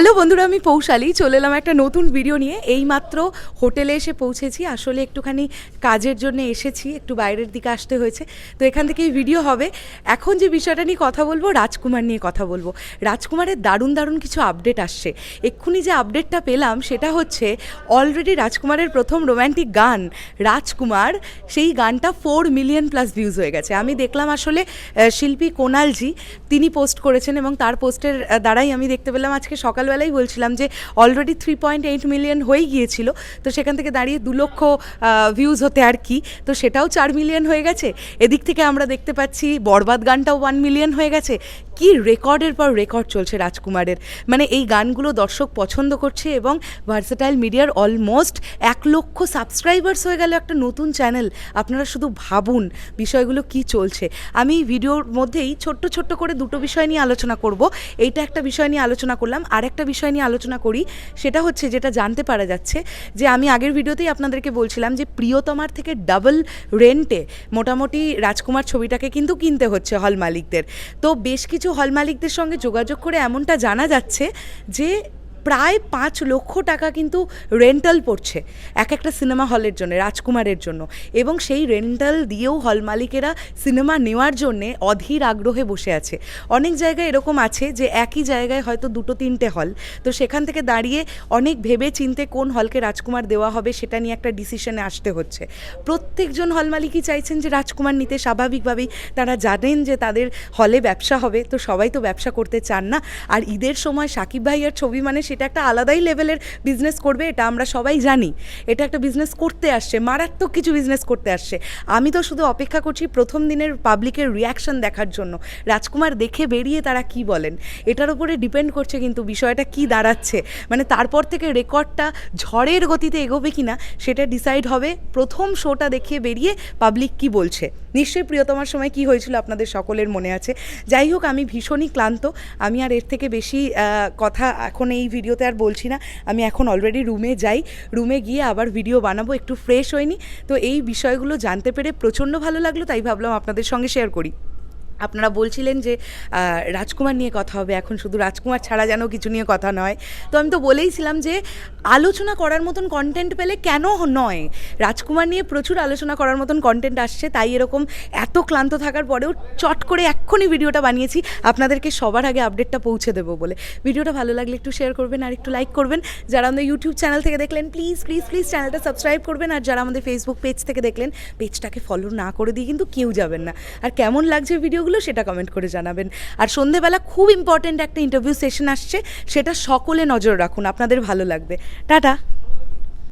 Hello বন্ধুরা, আমি পৌশালি। চলে এলাম একটা নতুন ভিডিও নিয়ে। এইমাত্র হোটেলে এসে পৌঁছেছি। আসলে একটুখানি কাজের জন্য এসেছি, একটু বাইরের দিকে আসতে হয়েছে। তো এখান থেকেই ভিডিও হবে। এখন যে বিষয়টা নিয়ে কথা বলব, রাজকুমার নিয়ে কথা বলব। রাজকুমারের দারুণ দারুণ কিছু আপডেট আসছে। এক্ষুনি যে আপডেটটা পেলাম, সেটা হচ্ছে অলরেডি রাজকুমারের প্রথম রোম্যান্টিক গান, রাজকুমার, সেই গানটা ফোর মিলিয়ন প্লাস ভিউজ হয়ে গেছে। আমি দেখলাম আসলে শিল্পী কোনালজি, তিনি পোস্ট করেছেন এবং তার পোস্টের দ্বারাই আমি দেখতে পেলাম আজকে সকালবেলাই বলছিলাম যে already three point eight million হয়ে গিয়েছিল, তো সেখান থেকে দাঁড়িয়ে দু লক্ষ ভিউজ হতে আর কি। তো সেটাও চার মিলিয়ন হয়ে গেছে। এদিক থেকে আমরা দেখতে পাচ্ছি বরবাদ গানটাও ওয়ান মিলিয়ন হয়ে গেছে। কি রেকর্ডের পর রেকর্ড চলছে রাজকুমারের? মানে এই গানগুলো দর্শক পছন্দ করছে এবং ভার্সেটাইল মিডিয়ার অলমোস্ট এক লক্ষ সাবস্ক্রাইবার্স হয়ে গেল একটা নতুন চ্যানেল আপনারা শুধু ভাবুন বিষয়গুলো কি চলছে। আমি ভিডিওর মধ্যেই ছোট্ট ছোট্ট করে দুটো বিষয় নিয়ে আলোচনা করব। এইটা একটা বিষয় নিয়ে আলোচনা করলাম। আর একটা বিষয় নিয়ে আলোচনা করি। সেটা হচ্ছে যেটা জানতে পারা যাচ্ছে যে আমি আগের ভিডিওতেই আপনাদেরকে বলছিলাম যে প্রিয়তমার থেকে ডাবল রেন্টে মোটামুটি রাজকুমার ছবিটাকে কিন্তু কিনতে হচ্ছে হল মালিকদের। তো বেশ কিছু হল মালিকদের সঙ্গে যোগাযোগ করে এমনটা জানা যাচ্ছে যে প্রায় পাঁচ লক্ষ টাকা কিন্তু রেন্টাল পড়ছে, এক একটা সিনেমা হলের জন্য, রাজকুমারের জন্য। এবং সেই রেন্টাল দিয়েও হল মালিকেরা সিনেমা নেওয়ার জন্যে অধীর আগ্রহে বসে আছে। অনেক জায়গায় এরকম আছে যে একই জায়গায় হয়তো দুটো তিনটে হল তো সেখান থেকে দাঁড়িয়ে অনেক ভেবে চিনতে কোন হলকে রাজকুমার দেওয়া হবে সেটা নিয়ে একটা ডিসিশনে আসতে হচ্ছে। প্রত্যেকজন হল মালিকই চাইছেন যে রাজকুমার নিতে। স্বাভাবিকভাবেই তারা জানেন যে তাদের হলে ব্যবসা হবে। তো সবাই তো ব্যবসা করতে চান না। আর ঈদের সময় সাকিব ভাইয়ার ছবি মানে সেটা একটা আলাদাই লেভেলের বিজনেস করবে, এটা আমরা সবাই জানি। এটা একটা বিজনেস করতে আসছে, মারাত্মক কিছু বিজনেস করতে আসছে। আমি তো শুধু অপেক্ষা করছি প্রথম দিনের পাবলিকের রিয়াকশন দেখার জন্য। রাজকুমার দেখে বেরিয়ে তারা কি বলেন? এটার উপরে ডিপেন্ড করছে কিন্তু বিষয়টা কি দাঁড়াচ্ছে। মানে তারপর থেকে রেকর্ডটা ঝড়ের গতিতে এগোবে কিনা, সেটা ডিসাইড হবে। প্রথম শোটা দেখিয়ে বেরিয়ে পাবলিক কি বলছে? নিশ্চয়ই প্রিয়তমার সময় কি হয়েছিল আপনাদের সকলের মনে আছে। যাই হোক, আমি ভীষণই ক্লান্ত। আমি আর এর থেকে বেশি কথা এখন এই ভিডিওতে আর বলছি না, আমি এখন অলরেডি রুমে যাই রুমে গিয়ে আবার ভিডিও বানাবো, একটু ফ্রেশ হয়নি। তো এই বিষয়গুলো জানতে পেরে প্রচণ্ড ভালো লাগল, তাই ভাবলাম আপনাদের সঙ্গে শেয়ার করি। আপনারা বলছিলেন যে রাজকুমার নিয়ে কথা হবে, এখন শুধু রাজকুমার ছাড়া যেন কিছু নিয়ে কথা নয়। তো আমি তো বলেইছিলাম যে, আলোচনা করার মতন কন্টেন্ট পেলে কেন নয়? রাজকুমার নিয়ে প্রচুর আলোচনা করার মতন কন্টেন্ট আসছে, তাই এরকম এত ক্লান্ত থাকার পরেও চট করে এক্ষুনি ভিডিওটা বানিয়েছি। আপনাদেরকে সবার আগে আপডেটটা পৌঁছে দেবো বলে। ভিডিওটা ভালো লাগলে একটু শেয়ার করবেন আর একটু লাইক করবেন। যারা আমাদের ইউটিউব চ্যানেল থেকে দেখলেন প্লিজ প্লিজ প্লিজ চ্যানেলটা সাবস্ক্রাইব করবেন। আর যারা আমাদের ফেসবুক পেজ থেকে দেখলেন পেজটাকে ফলো না করে দিয়ে কিন্তু কেউ যাবেন না। আর কেমন লাগছে ভিডিওগুলো সেটা কমেন্ট করে জানাবেন। আর সন্ধেবেলা খুব ইম্পর্ট্যান্ট একটা ইন্টারভিউ সেশন আসছে, সেটা সকলে নজর রাখুন, আপনাদের ভালো লাগবে। টাটা।